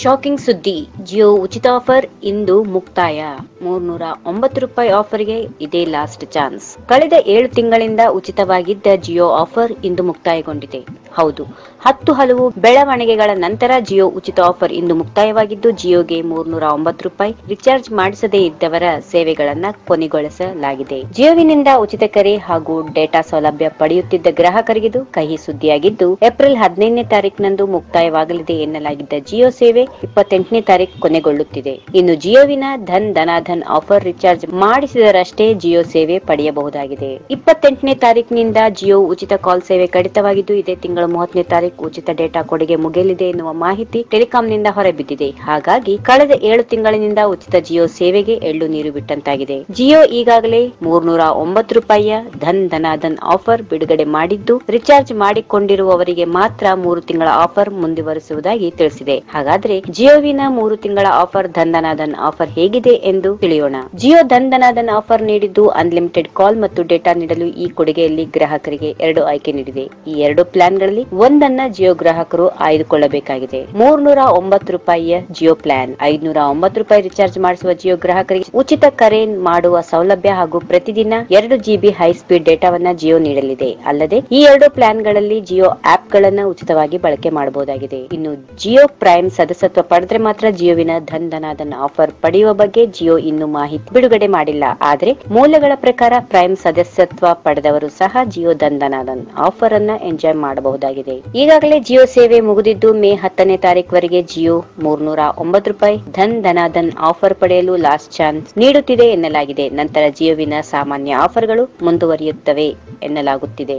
Shocking ಸುದ್ದಿ. ಜಿಯೋ ಉಚಿತ offer, ಇಂದು ಮುಕ್ತಾಯ. ಮೂರ್ನೂರ ಒಂಬತ್ತು ರೂಪಾಯಿ ಆಫರ್ಗೆ ಇದೇ ಲಾಸ್ಟ್ ಚಾನ್ಸ್. ಕಳೆದ ಏಳು ತಿಂಗಳಿಂದ ಉಚಿತವಾಗಿದ್ದ ಜಿಯೋ ಆಫರ್ ಇಂದು ಮುಕ್ತಾಯಗೊಂಡಿದೆ. ಹೌದು, ಹತ್ತು ಹಲವು ಬೆಳವಣಿಗೆಗಳ ನಂತರ ಜಿಯೋ ಉಚಿತ ಆಫರ್ ಇಂದು ಮುಕ್ತಾಯವಾಗಿದ್ದು, ಜಿಯೋಗೆ ಮೂರ್ನೂರ ಒಂಬತ್ತು ರೂಪಾಯಿ ರಿಚಾರ್ಜ್ ಮಾಡಿಸದೇ ಇದ್ದವರ ಸೇವೆಗಳನ್ನ ಕೊನೆಗೊಳಿಸಲಾಗಿದೆ. ಜಿಯೋವಿನಿಂದ ಉಚಿತ ಕರೆ ಹಾಗೂ ಡೇಟಾ ಸೌಲಭ್ಯ ಪಡೆಯುತ್ತಿದ್ದ ಗ್ರಾಹಕರಿಗಿದು ಕಹಿ ಸುದ್ದಿಯಾಗಿದ್ದು, ಏಪ್ರಿಲ್ ಹದಿನೈದನೇ ತಾರೀಕಿನಂದು ಮುಕ್ತಾಯವಾಗಲಿದೆ ಎನ್ನಲಾಗಿದ್ದ ಜಿಯೋ ಸೇವೆ ಇಪ್ಪತ್ತೆಂಟನೇ ತಾರೀಕು ಕೊನೆಗೊಳ್ಳುತ್ತಿದೆ. ಇನ್ನು ಜಿಯೋವಿನ ಧನ್ ಧನಾಧನ್ ಆಫರ್ ರಿಚಾರ್ಜ್ ಮಾಡಿಸಿದರಷ್ಟೇ ಜಿಯೋ ಸೇವೆ ಪಡೆಯಬಹುದಾಗಿದೆ. ಇಪ್ಪತ್ತೆಂಟನೇ ತಾರೀಕಿನಿಂದ ಜಿಯೋ ಉಚಿತ ಕಾಲ್ ಸೇವೆ ಕಡಿತವಾಗಿದ್ದು, ಇದೇ ತಿಂಗಳ ಮೂವತ್ತನೇ ತಾರೀಕು ಉಚಿತ ಡೇಟಾ ಕೊಡುಗೆ ಮುಗಿಯಲಿದೆ ಎನ್ನುವ ಮಾಹಿತಿ ಟೆಲಿಕಾಂನಿಂದ ಹೊರಬಿದ್ದಿದೆ. ಹಾಗಾಗಿ ಕಳೆದ ಏಳು ತಿಂಗಳಿನಿಂದ ಉಚಿತ ಜಿಯೋ ಸೇವೆಗೆ ಎಳ್ಳು ನೀರು ಬಿಟ್ಟಂತಾಗಿದೆ. ಜಿಯೋ ಈಗಾಗಲೇ ಮೂರ್ನೂರ ಒಂಬತ್ತು ರೂಪಾಯಿಯ ಧನ್ ಧನಾಧನ್ ಆಫರ್ ಬಿಡುಗಡೆ ಮಾಡಿದ್ದು, ರಿಚಾರ್ಜ್ ಮಾಡಿಕೊಂಡಿರುವವರಿಗೆ ಮಾತ್ರ ಮೂರು ತಿಂಗಳ ಆಫರ್ ಮುಂದುವರಿಸುವುದಾಗಿ ತಿಳಿಸಿದೆ. ಹಾಗಾದ್ರೆ ಜಿಯೋವಿನ ಮೂರು ತಿಂಗಳ ಆಫರ್ ಧನ್ ಆಫರ್ ಹೇಗಿದೆ ಎಂದು ತಿಳಿಯೋಣ. ಜಿಯೋ ಧನ್ ಆಫರ್ ನೀಡಿದ್ದು ಅನ್ಲಿಮಿಟೆಡ್ ಕಾಲ್ ಮತ್ತು ಡೇಟಾ ನೀಡಲು ಈ ಕೊಡುಗೆಯಲ್ಲಿ ಗ್ರಾಹಕರಿಗೆ ಎರಡು ಆಯ್ಕೆ ನೀಡಿದೆ. ಈ ಎರಡು ಪ್ಲಾನ್ಗಳಲ್ಲಿ ಒಂದನ್ನ ಜಿಯೋ ಗ್ರಾಹಕರು ಆಯ್ದುಕೊಳ್ಳಬೇಕಾಗಿದೆ. ಮೂರ್ನೂರ ಒಂಬತ್ತು ರೂಪಾಯಿಯ ಜಿಯೋ ಪ್ಲಾನ್, ಐದ್ನೂರ ಒಂಬತ್ತು ರೂಪಾಯಿ ರಿಚಾರ್ಜ್ ಮಾಡಿಸುವ ಜಿಯೋ ಗ್ರಾಹಕರಿಗೆ ಉಚಿತ ಕರೆ ಮಾಡುವ ಸೌಲಭ್ಯ ಹಾಗೂ ಪ್ರತಿದಿನ ಎರಡು ಜಿಬಿ ಹೈ ಸ್ಪೀಡ್ ಡೇಟಾವನ್ನ ಜಿಯೋ ನೀಡಲಿದೆ. ಅಲ್ಲದೆ ಈ ಎರಡು ಪ್ಲಾನ್ಗಳಲ್ಲಿ ಜಿಯೋ ಆಪ್ ಗಳನ್ನ ಉಚಿತವಾಗಿ ಬಳಕೆ ಮಾಡಬಹುದಾಗಿದೆ. ಇನ್ನು ಜಿಯೋ ಪ್ರೈಮ್ ಸದಸ್ಯತ್ವ ಪಡೆದ್ರೆ ಮಾತ್ರ ಜಿಯೋವಿನ ಧನ್ ಧನಾಧನ್ ಆಫರ್ ಪಡೆಯುವ ಬಗ್ಗೆ ಜಿಯೋ ಇನ್ನೂ ಮಾಹಿತಿ ಬಿಡುಗಡೆ ಮಾಡಿಲ್ಲ. ಆದ್ರೆ ಮೂಲಗಳ ಪ್ರಕಾರ ಪ್ರೈಮ್ ಸದಸ್ಯತ್ವ ಪಡೆದವರು ಸಹ ಜಿಯೋ ಧನ್ ಧನಾಧನ್ ಆಫರ್ ಅನ್ನ ಎಂಜಾಯ್ ಮಾಡಬಹುದಾಗಿದೆ. ಈಗಾಗಲೇ ಜಿಯೋ ಸೇವೆ ಮುಗಿದಿದ್ದು ಮೇ ಹತ್ತನೇ ತಾರೀಕುವರೆಗೆ ಜಿಯೋ ಮೂರ್ನೂರ ಒಂಬತ್ತು ರೂಪಾಯಿ ಧನ್ ಧನಾಧನ್ ಆಫರ್ ಪಡೆಯಲು ಲಾಸ್ಟ್ ಚಾನ್ಸ್ ನೀಡುತ್ತಿದೆ ಎನ್ನಲಾಗಿದೆ. ನಂತರ ಜಿಯೋವಿನ ಸಾಮಾನ್ಯ ಆಫರ್ಗಳು ಮುಂದುವರಿಯುತ್ತವೆ ಎನ್ನಲಾಗುತ್ತಿದೆ.